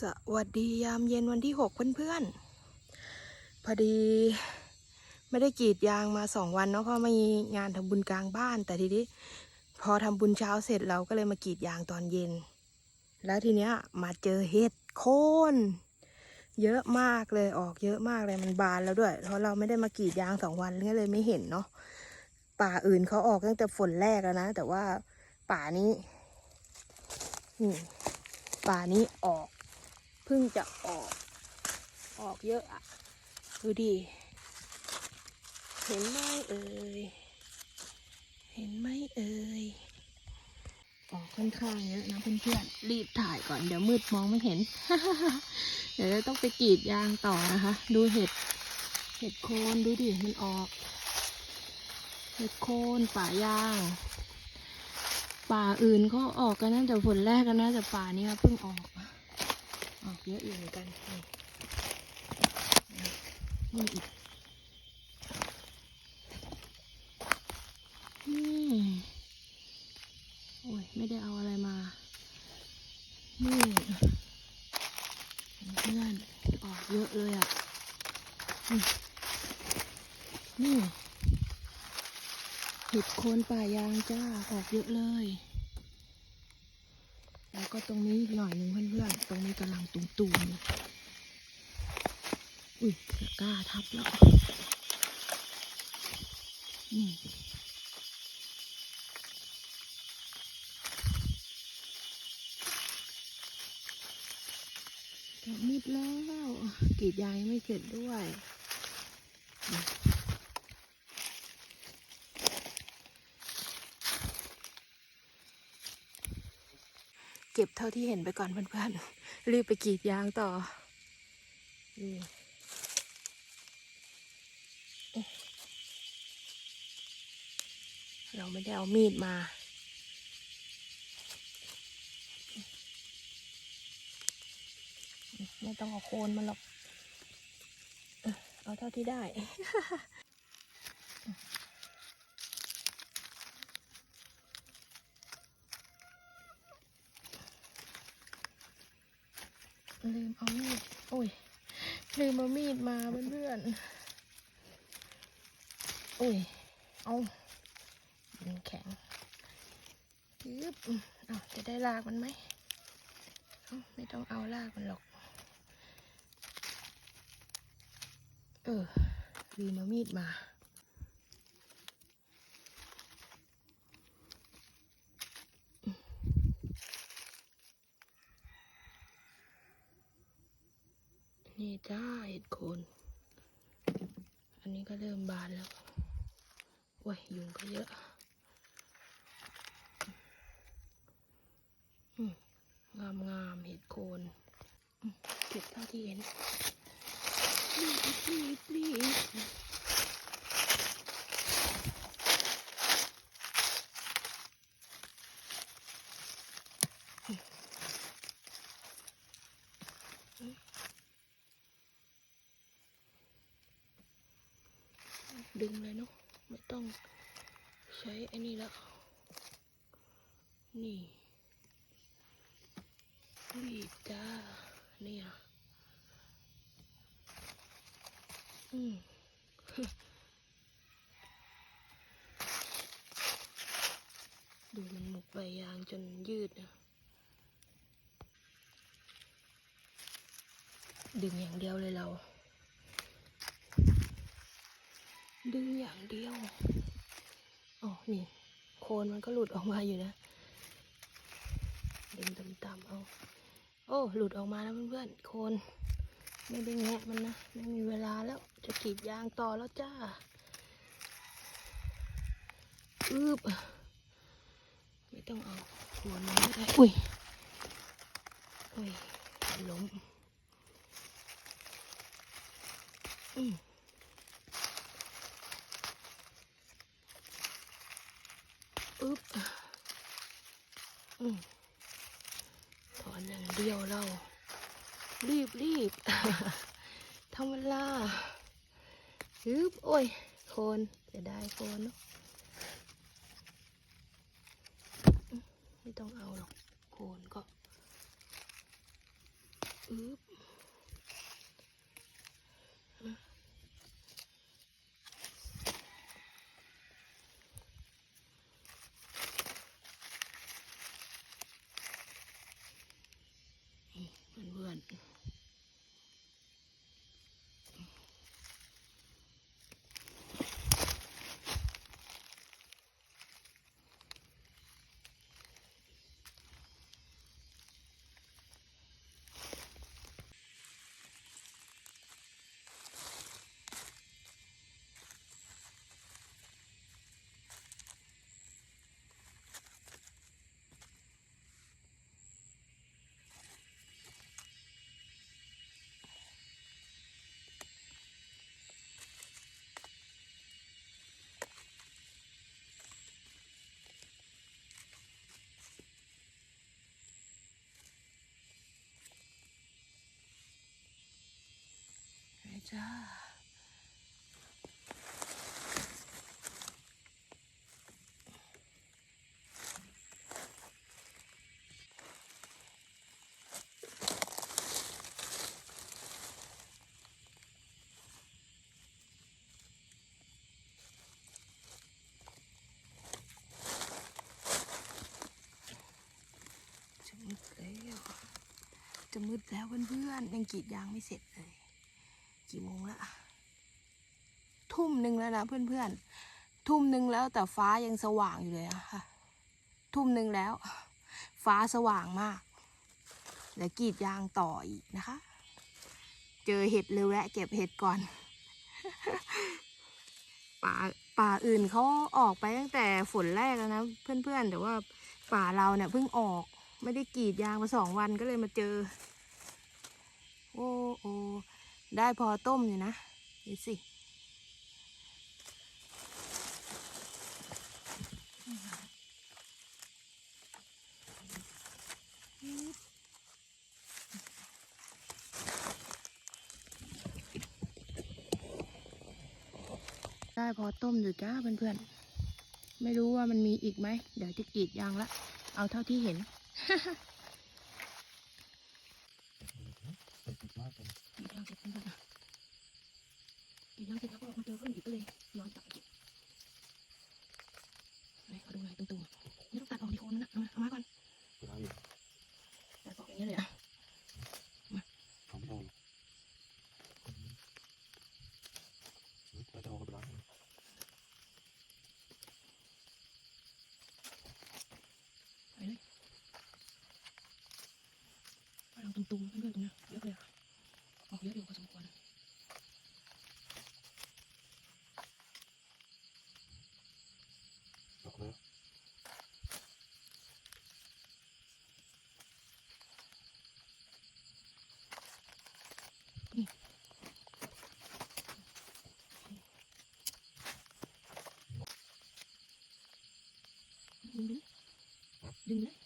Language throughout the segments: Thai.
สวัสดียามเย็นวันที่หกเพื่อนๆ พอดีไม่ได้กรีดยางมาสองวันเนาะเพราะมีงานทำบุญกลางบ้าน แต่ทีนี้พอทำบุญเช้าเสร็จเราก็เลยมากรีดยางตอนเย็น แล้วทีเนี้ยมาเจอเห็ดโคนเยอะมากเลยออกเยอะมากเลยมันบานแล้วด้วย เพราะเราไม่ได้มากรีดยางสองวันก็เลยไม่เห็นเนาะป่าอื่นเขาออกตั้งแต่ฝนแรกแล้วนะ แต่ว่าป่านี้นี่ป่านี้ออก พิ่งจะออก ออกเยอะอะดูดิเห็นไหมเอ่ย เห็นไหมเอ่ยออกค่อนข้างเยอะนะเพื่อนๆ รีบถ่ายก่อนเดี๋ยวมืดมองไม่เห็น เดี๋ยวจะต้องไปกรีดยางต่อนะคะ ดูเห็ด เห็ดโคนดูดิ มันออก เห็ดโคนป่ายาง ป่าอื่นก็ออกกันตั้งแต่ฝนแรกกันนะแต่ป่านี้เพิ่งออก ออกเยอะอยู่เหมือนกันนี่นี่อีกอืมโอ้ยไม่ได้เอาอะไรมานี่เพื่อนออกเยอะเลยอะนี่เห็ดโคนป่ายางจ้าออกเยอะเลย ก็ตรงนี้อีกหน่อยหนึ่งเพื่อนๆ ตรงนี้กำลังตุ่มๆอุ้ยกร้าทับแล้วนี่มืดแล้วกรีดยางยังไม่เสร็จด้วย ก็บเท่าที่เห็นไปก่อนเพื่อนๆ รีบไปกรีดยางต่อเราไม่ได้เอามีดมา ไม่ต้องเอาโคนมาหรอก เอาเท่าที่ได้ ลืมเอามีดโอ้ย ลืมเอามีดมาเพื่อนๆโอ้ย เอามันแข็งยึบเอาจะได้ลากมันไหม ไม่ต้องเอาลากมันหรอก เออลืมเอามีดมา นี่จ้าเห็ดโคน อันนี้ก็เริ่มบานแล้วโอ้ยยุงก็เยอะงามงามเห็ดโคนเก็บเท่าที่เห็นรีบรีบรีบ ดึงเลยเนาะไม่ต้องใช้ไอ้นี่แล้วนี่รีบจ้าเนี่ยอืมดูมันหมกใบยางจนยืดนะดึงอย่างเดียวเลยเรา ดึงอย่างเดียวอ๋อนี่ โคนมันก็หลุดออกมาอยู่นะ ดึงต่ำๆเอา โอ้ หลุดออกมาแล้วเพื่อนๆ โคน ไม่ได้แงะมันนะ ไม่มีเวลาแล้ว จะกรีดยางต่อแล้วจ้า อืบไม่ต้องเอาโคนมันก็ได้ อุ้ย อุ้ยล้มอืมอึ๊บอืมถ อนอย่างเดียวเรา รีบรีบทำเวลาฮึบโอ้ย โคนจะได้โคนเนอะไม่ต้องเอาหรอก โคนก็อึบ จ้าจะมืดแล้วจะมืดแล้วเพื่อนๆยังกรีดยางไม่เสร็จเลย กี่โมงละทุ่มหนึ่งแล้วนะเพื่อนๆ ทุ่มหนึ่งแล้วแต่ฟ้ายังสว่างอยู่เลยอะค่ะทุ่มหนึ่งแล้ว ฟ้าสว่างมากเดี๋ยวกรีดยางต่ออีกนะคะ เจอเห็ดเร็วแวะเก็บเห็ดก่อนป่าป่าอื่นเขาออกไปตั้งแต่ฝนแรกแล้วนะเพื่อนๆ แต่ว่าป่าเราเนี่ยเพิ่งออก ไม่ได้กรีดยางมาสองวันก็เลยมาเจอ โอ้โอ ได้พอต้มอยู่นะดูสิได้พอต้มอยู่จ้าเพื่อนๆ ไม่รู้ว่ามันมีอีกไหม เดี๋ยวจะกรีดยางละ เอาเท่าที่เห็น กรีดยางเสร็จ เสร็จแล้วนะกรีดยางเสร็จแล้วก็มาเจอเพื่อนอีกก็เลยย้อนกลับไปเก็บไหนขอดูหน่อยตุ้งๆไม่ต้องตัดออกดีโคนนั่นนะเอามาเอามาก่อนตัดออกอย่างนี้เลยอะมาสองโมงไปเลยเอาเราตุ้งๆเพื่อนๆตรงเนี้ยเยอะเลยอะออกเยอะอยู่พอสมควรดึงเลย ดึงเลย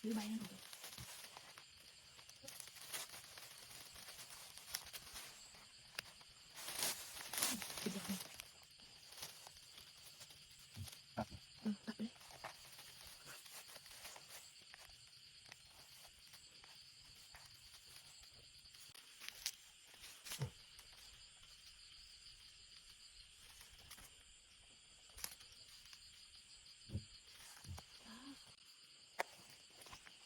หรือใบนั่นถูกปิดยางเลยเออตัดไปเลย โ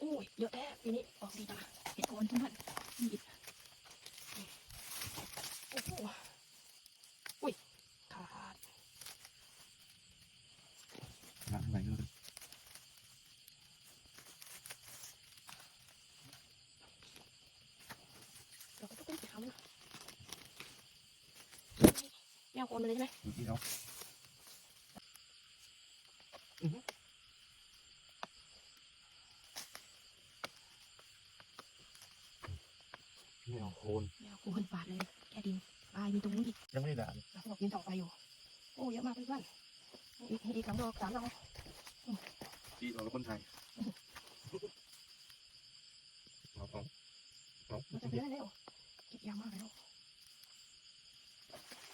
อ้ยเยอะแท้ปีนี้ออกดีจ้ะเห็ดโคนทุกท่านนี่อีกโอ้โหอุ้ยขาดเราก็ต้องเป็นสีขาวมันนะไม่เอาโคนมาเลยใช่ไหมไม่เอาโคน ไม่เอาโคนฝาดเลยแค่ดินปลายมีตรงนู้นอีกยังไม่ได้ด่านเราก็บอกดินต่อไปอยู่ โอ้เยอะมากเพื่อนๆอีกอีกสามดอกสามดอกที่เราคนไทยเอาของเอามันจะไปได้แล้วเก็บยางมากแล้ว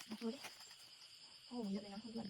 มาดูดิโอ้เยอะเลยนะเพื่อน